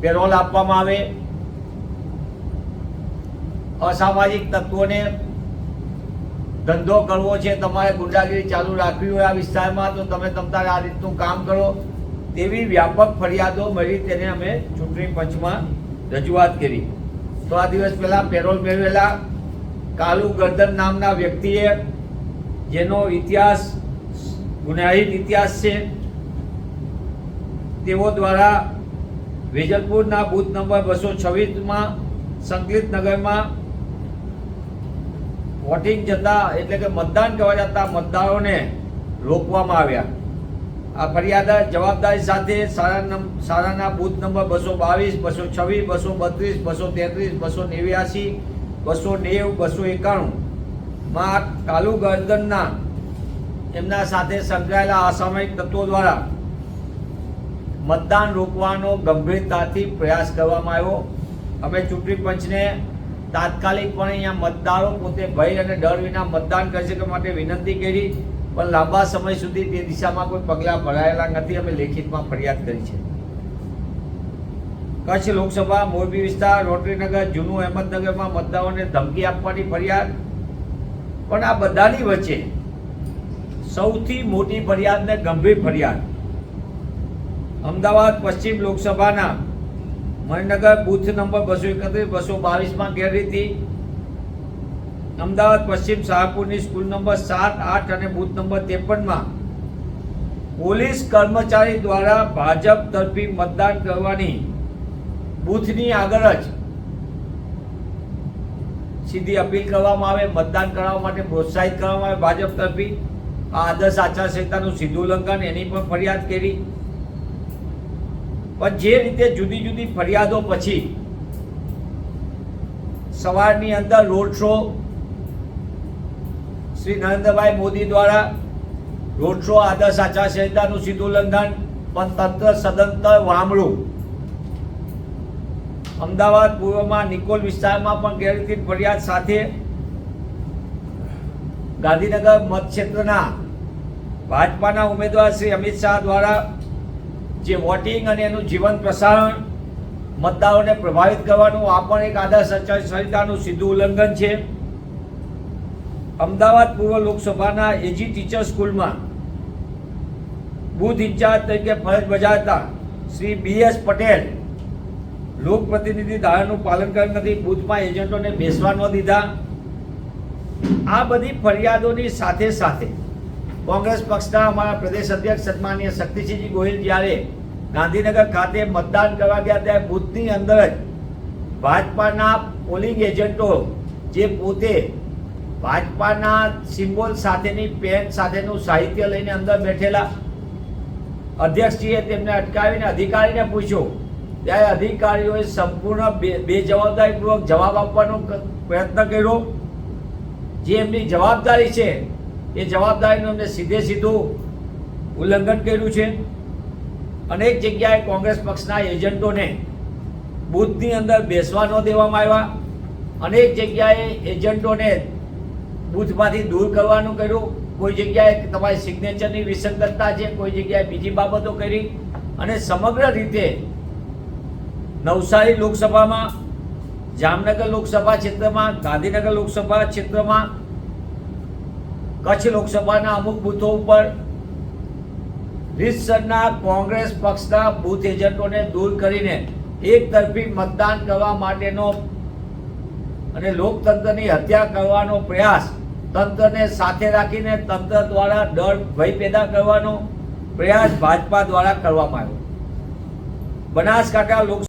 Parole આપવામાં આવે. અસામાજિક તત્વોને ધંધો કરવો છે, તમારે ગુંડાગીરી ચાલુ રાખવી હોય આ વિસ્તારમાં, તો તમે તમારે આ રીતનું કામ કરો. તેવી વ્યાપક ફરિયાદો મળી તેને અમે ચૂંટણી પંચમાં રજૂઆત કરી. થોડા દિવસ પહેલાં પેરોલ મેળવેલા કાલુ ગરદન નામના વ્યક્તિએ, જેનો ઇતિહાસ, ગુનાહિત ઇતિહાસ છે, તેઓ દ્વારા વેજલપુરના બૂથ નંબર બસો છવ્વીસમાં સંકલિત નગરમાં વોટિંગ જતા એટલે કે મતદાન કરવા જતા મતદારોને રોકવામાં આવ્યા. આ ફરિયાદ જવાબદારી સાથે સારા નં- શાળાના બૂથ નંબર બસો બાવીસ, બસો છવ્વીસ, બસો બત્રીસ, બસો તેત્રીસ, બસો નેવ્યાસી, બસો નેવ, બસો એકાણું માં કાલુ ગર્દનના એમના સાથે સંકળાયેલા અસામયિક તત્વો દ્વારા મતદાન રોકવાનો ગંભીરતાથી પ્રયાસ કરવામાં આવ્યો. અમે ચૂંટણી પંચને તાત્કાલિકપણે અહીંયા મતદારો પોતે ભય અને ડર વિના મતદાન કરી શકે માટે વિનંતી કરી, પણ લાંબા સમય સુધી તે દિશામાં કોઈ પગલાં ભરાયેલા નથી. અમે લેખિતમાં ફરિયાદ કરી છે. કચ્છ લોકસભા, મોરબી વિસ્તાર, રોટરીનગર, જૂનું અહેમદનગરમાં મતદારોને ધમકી આપવાની ફરિયાદ. પણ આ બધાની વચ્ચે સૌથી મોટી ફરિયાદ ને ગંભીર ફરિયાદ અમદાવાદ પશ્ચિમ લોકસભાના મણનગર બુથ નંબર બસો એકત્રીસ, બસો બાવીસમાં ગેરરીતિ અમદાવાદ પશ્ચિમ શાહપુરની સ્કૂલ નંબર સાત, આઠ અને બુથ નંબર ત્રેપનમાં પોલીસ કર્મચારી દ્વારા ભાજપ તરફી મતદાન કરવાની બુથની આગળ જ સીધી અપીલ કરવામાં આવે, મતદાન કરાવવા માટે પ્રોત્સાહિત કરવામાં આવે. ભાજપ તરફી આ આદર્શ આચારસંહિતાનું સીધું ઉલ્લંઘન, એની પણ ફરિયાદ કરી. પણ જે રીતે જુદી જુદી ફરિયાદો પછી સવારની અંદર રોડ શો શ્રી નરેન્દ્રભાઈ મોદી દ્વારા રોડ શો આદર્શ આચારસંહિતાનું સીધું ઉલ્લંઘન, પણ તંત્ર સદંતર વામળું અમદાવાદ પૂર્વમાં નિકોલ વિસ્તારમાં પણ ગેરરીતિ ફરિયાદ સાથે ગાંધીનગર મતક્ષેત્રના ભાજપાના ઉમેદવાર શ્રી અમિત શાહ દ્વારા જે વોટિંગ અને એનું જીવન પ્રસારણ મતદારોને પ્રભાવિત કરવાનું આ પણ એક આદર્શ આચાર સંહિતાનું સીધું ઉલ્લંઘન છે. અમદાવાદ પૂર્વ લોકસભાના એજી ટીચર સ્કૂલમાં બુથ ઇન્ચાર્જ તરીકે ફરજ બજાવતા શ્રી બી એસ પટેલ લોક પ્રતિનિધિ ધારાનું પાલન કર્યું નથી. બુથમાં એજન્ટોને બેસવા ન દીધા. આ બધી ફરિયાદોની સાથે સાથે કોંગ્રેસ પક્ષના અમારા પ્રદેશ અધ્યક્ષ સન્માનીય શક્તિસિંહજી ગોહિલ જ્યારે ગાંધીનગર ખાતે મતદાન કરવા ગયા ત્યારે બુથની અંદર જ ભાજપાના પોલિંગ એજન્ટો જે પોતે ભાજપાના સિમ્બોલ સાથેની પેન સાથેનું સાહિત્ય લઈને અંદર બેઠેલા અધ્યક્ષજીએ તેમને અટકાવીને અધિકારીને પૂછ્યું. ત્યારે અધિકારીઓએ સંપૂર્ણ બેજવાબદારીપૂર્વક જવાબ આપવાનો પ્રયત્ન કર્યો. જે એમની જવાબદારી છે એ જવાબદારીનું એમને સીધે સીધું ઉલ્લંઘન કર્યું છે. અનેક જગ્યાએ કોંગ્રેસ પક્ષના એજન્ટોને બૂથની અંદર બેસવા ન દેવામાં આવ્યા. અનેક જગ્યાએ એજન્ટોને બૂથમાંથી દૂર કરવાનું કર્યું. કોઈ જગ્યાએ તમારી સિગ્નેચરની વિસંગતતા છે, કોઈ જગ્યાએ બીજી બાબતો કરી. અને સમગ્ર રીતે નવસારી લોકસભામાં, જામનગર લોકસભા ક્ષેત્રમાં, ગાંધીનગર લોકસભા ક્ષેત્રમાં કચ્છ લોકસભાના અમુક બૂથો ઉપર રીતસરના કોંગ્રેસ પક્ષના બૂથ એજન્ટોને દૂર કરીને એક તરફી મતદાન કરવા માટેનો અને લોકતંત્રની હત્યા કરવાનો પ્રયાસ તંત્રને સાથે રાખીને તંત્ર દ્વારા ડર ભય પેદા કરવાનો પ્રયાસ ભાજપા દ્વારા કરવામાં આવ્યો. બનાસકાંઠા લોક